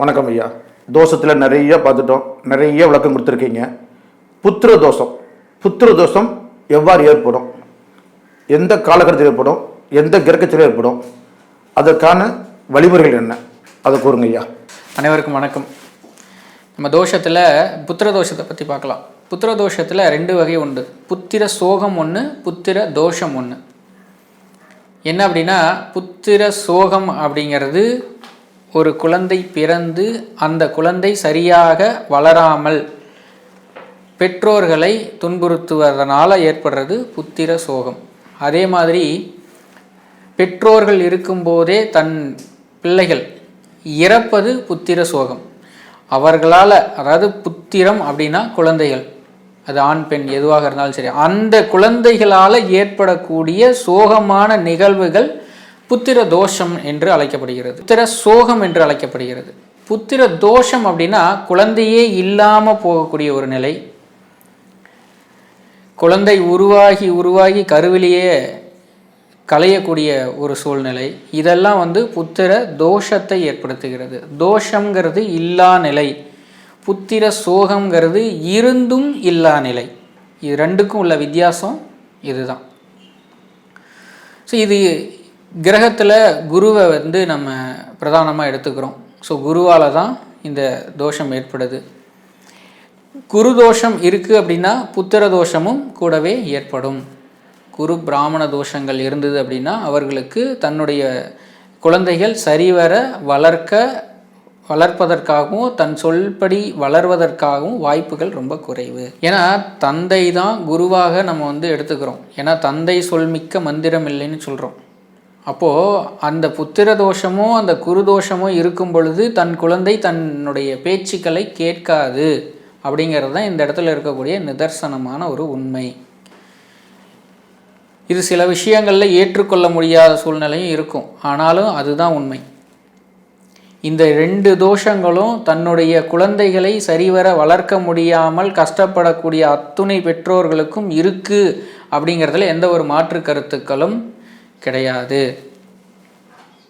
வணக்கம் ஐயா. தோஷத்தில் நிறைய பார்த்துட்டோம். நிறைய விளக்கம் கொடுத்துருக்கீங்க. புத்திர தோஷம். புத்திர தோஷம் எவ்வாறு ஏற்படும்? எந்த காலகட்டத்தில் ஏற்படும்? எந்த கிரகத்தில் ஏற்படும்? அதற்கான வழிமுறைகள் என்ன? அதை கூறுங்க ஐயா. அனைவருக்கும் வணக்கம். நம்ம தோஷத்தில் புத்திர தோஷத்தை பற்றி பார்க்கலாம். புத்திர தோஷத்தில் ரெண்டு வகை உண்டு. புத்திர சோகம் ஒன்று புத்திர தோஷம் ஒன்று என்ன அப்படின்னா புத்திர சோகம் அப்படிங்கிறது ஒரு குழந்தை பிறந்து அந்த குழந்தை சரியாக வளராமல் பெற்றோர்களை துன்புறுத்துவதனால் ஏற்படுறது புத்திர சோகம். அதே மாதிரி பெற்றோர்கள் இருக்கும்போதே தன் பிள்ளைகள் இறப்பது புத்திர சோகம். அவர்களால் அதாவது புத்திரம் அப்படின்னா குழந்தைகள். அது ஆண் பெண் எதுவாக இருந்தாலும் சரி. அந்த குழந்தைகளால் ஏற்படக்கூடிய சோகமான நிகழ்வுகள் புத்திர தோஷம் என்று அழைக்கப்படுகிறது. புத்திர சோகம் என்று அழைக்கப்படுகிறது. புத்திர தோஷம் அப்படின்னா குழந்தையே இல்லாமல் போகக்கூடிய ஒரு நிலை. குழந்தை உருவாகி உருவாகி கருவிலேயே களையக்கூடிய ஒரு சூழ்நிலை. இதெல்லாம் வந்து புத்திர தோஷத்தை ஏற்படுத்துகிறது. தோஷங்கிறது இல்லா நிலை. புத்திர சோகங்கிறது இருந்தும் இல்லா நிலை. இது ரெண்டுக்கும் உள்ள வித்தியாசம் இதுதான். ஸோ இது கிரகத்தில் குருவை வந்து நம்ம பிரதானமாக எடுத்துக்கிறோம். ஸோ குருவால் தான் இந்த தோஷம் ஏற்படுது. குரு தோஷம் இருக்குது அப்படின்னா புத்திர தோஷமும் கூடவே ஏற்படும். குரு பிராமண தோஷங்கள் இருந்தது அப்படின்னா அவர்களுக்கு தன்னுடைய குழந்தைகள் சரிவர வளர்க்க வளர்ப்பதற்காகவும் தன் சொல்படி வளர்வதற்காகவும் வாய்ப்புகள் ரொம்ப குறைவு. ஏன்னா தந்தை தான் குருவாக நம்ம வந்து எடுத்துக்கிறோம். ஏன்னா தந்தை சொல்மிக்க மந்திரம் இல்லைன்னு சொல்கிறோம் அப்போது அந்த புத்திர தோஷமோ அந்த குரு தோஷமோ இருக்கும் பொழுது தன் குழந்தை தன்னுடைய பேச்சுக்களை கேட்காது. அப்படிங்கிறது தான் இந்த இடத்துல இருக்கக்கூடிய நிதர்சனமான ஒரு உண்மை. இது சில விஷயங்களில் ஏற்றுக்கொள்ள முடியாத சூழ்நிலையும் இருக்கும். ஆனாலும் அதுதான் உண்மை. இந்த ரெண்டு தோஷங்களும் தன்னுடைய குழந்தைகளை சரிவர வளர்க்க முடியாமல் கஷ்டப்படக்கூடிய அத்துணை பெற்றோர்களுக்கும் இருக்குது அப்படிங்கிறதுல எந்த ஒரு மாற்று கருத்துக்களும் கிடையாது.